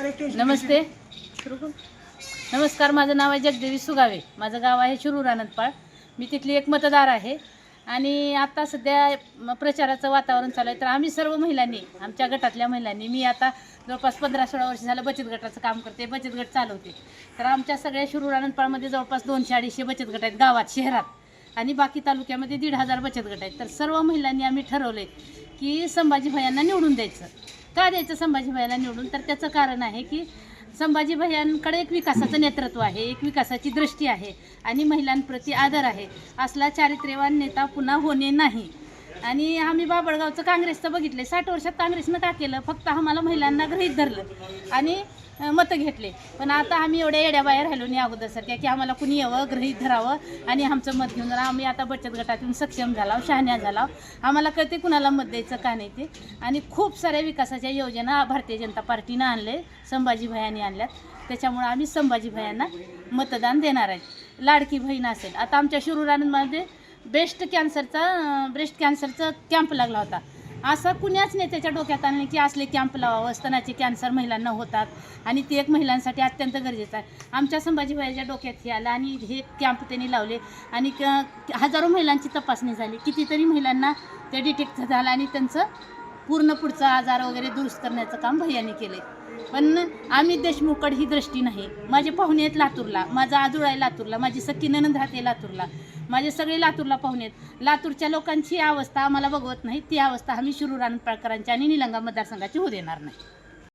नमस्ते. नमस्कार माझं नाव आहे जगदेवी सुगावे. माझं गाव आहे शिरूर आनंदपाळ मी तिथली एक मतदार आहे. आणि आता सध्या म- प्रचाराचं वातावरण चालू आहे. तर आम्ही सर्व महिलांनी आमच्या गटातल्या महिलांनी मी आता जवळपास पंधरा सोळा वर्ष झालं बचत गटाचं काम करते बचत गट चालवते. तर आमच्या सगळ्या शिरूर आनंदपाळमध्ये जवळपास दोनशे अडीचशे बचत गट आहेत गावात शहरात. आणि बाकी तालुक्यामध्ये दीड हजार बचत गट आहेत. तर सर्व महिलांनी आम्ही ठरवलं की संभाजी भयांना निवडून द्यायचं. का द्यायचं संभाजी भैयाला निवडून तर त्याचं कारण आहे की संभाजी भैयांकडे एक विकासाचं नेतृत्व आहे एक विकासाची दृष्टी आहे आणि महिलांप्रती आदर आहे. असला चारित्र्यवान नेता पुन्हा होणे नाही. आणि आम्ही बाबळगावचं काँग्रेसचं बघितलं साठ वर्षात काँग्रेसनं का केलं? फक्त आम्हाला महिलांना गृहीत धरलं. आणि मतं घेतले. पण आता आम्ही एवढ्या येड्या बाहेर राहिलो नाही अगोदरसारख्या की आम्हाला कुणी यावं गृहीत धरावं आणि आमचं मत घेऊन जरा आम्ही आता बचत गटातून सक्षम झाला शहाण्या झाला आम्हाला कळते कुणाला मत द्यायचं का नाही ते. आणि खूप साऱ्या विकासाच्या योजना भारतीय जनता पार्टीनं आणले संभाजी भयानी आणल्यात. त्याच्यामुळे आम्ही संभाजी भयांना मतदान देणार आहे. लाडकी बहीण असेल. आता आमच्या शिरूर बेस्ट कॅन्सरचा ब्रेस्ट कॅन्सरचा कॅम्प लागला होता. असं कुण्याच नेत्याच्या डोक्यात आणलं की असले कॅम्प लावावं स्तनाचे कॅन्सर महिलांना होतात. आणि ते एक महिलांसाठी अत्यंत गरजेचं आहे. आमच्या संभाजीबाईच्या डोक्यात हे आलं आणि हे कॅम्प त्यांनी लावले. आणि क- हजारो महिलांची तपासणी झाली. कितीतरी महिलांना ते डिटेक्ट झालं आणि त्यांचं पूर्ण पुढचा आजार वगैरे दुरुस्त करण्याचं काम भैयाने केले पण आम्ही देशमुखकडे ही दृष्टी नाही. माझे पाहुणे आहेत लातूरला माझा आजोळा आहे लातूरला माझी सख्खी ननंद राहते लातूरला. माझे सगळे लातूरला पाहुणे आहेत. लातूरच्या लोकांची अवस्था आम्हाला बघवत नाही. ती अवस्था आम्ही शिरूर पाळकरांची आणि निलंगा मतदारसंघाची होऊ देणार नाही.